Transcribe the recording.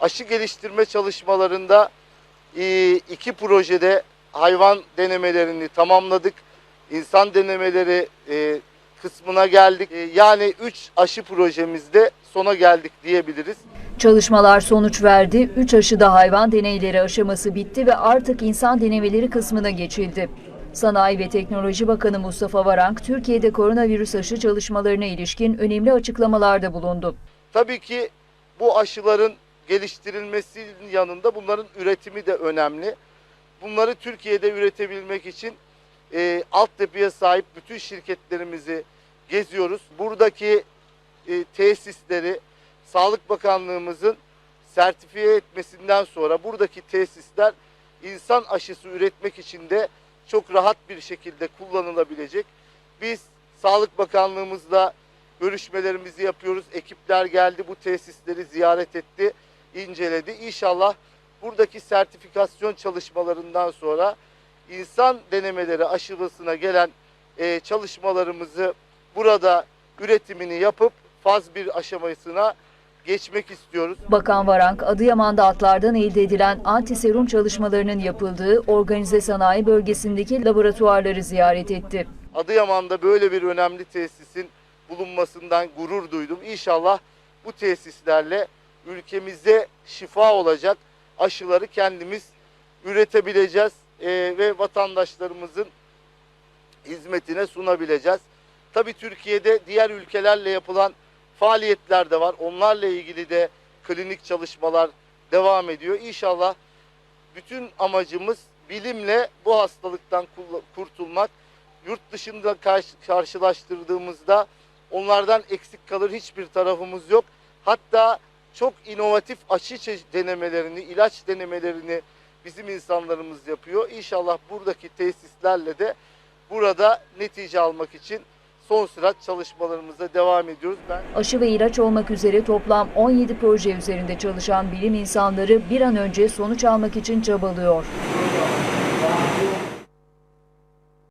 Aşı geliştirme çalışmalarında e, iki projede hayvan denemelerini tamamladık. İnsan denemeleri e, kısmına geldik. E, yani 3 aşı projemizde sona geldik diyebiliriz. Çalışmalar sonuç verdi. 3 aşıda hayvan deneyleri aşaması bitti ve artık insan denemeleri kısmına geçildi. Sanayi ve Teknoloji Bakanı Mustafa Varank, Türkiye'de koronavirüs aşı çalışmalarına ilişkin önemli açıklamalarda bulundu. Tabii ki bu aşıların geliştirilmesinin yanında bunların üretimi de önemli. Bunları Türkiye'de üretebilmek için e, altyapıya sahip bütün şirketlerimizi geziyoruz. Buradaki e, tesisleri Sağlık Bakanlığımızın sertifiye etmesinden sonra buradaki tesisler insan aşısı üretmek için de çok rahat bir şekilde kullanılabilecek. Biz Sağlık Bakanlığımızla görüşmelerimizi yapıyoruz. Ekipler geldi bu tesisleri ziyaret etti, inceledi. İnşallah buradaki sertifikasyon çalışmalarından sonra insan denemeleri aşırısına gelen e, çalışmalarımızı burada üretimini yapıp faz bir aşamasına geçmek istiyoruz. Bakan Varank, Adıyaman'da atlardan elde edilen antiserum çalışmalarının yapıldığı organize sanayi bölgesindeki laboratuvarları ziyaret etti. Adıyaman'da böyle bir önemli tesisin bulunmasından gurur duydum. İnşallah bu tesislerle ülkemize şifa olacak aşıları kendimiz üretebileceğiz Ee, ve vatandaşlarımızın hizmetine sunabileceğiz. Tabii Türkiye'de diğer ülkelerle yapılan faaliyetler de var. Onlarla ilgili de klinik çalışmalar devam ediyor. İnşallah bütün amacımız bilimle bu hastalıktan kurtulmak. Yurt dışında karşı- karşılaştırdığımızda onlardan eksik kalır hiçbir tarafımız yok. Hatta çok inovatif aşı denemelerini, ilaç denemelerini bizim insanlarımız yapıyor. İnşallah buradaki tesislerle de burada netice almak için son sürat çalışmalarımıza devam ediyoruz. Ben Aşı ve ilaç olmak üzere toplam 17 proje üzerinde çalışan bilim insanları bir an önce sonuç almak için çabalıyor.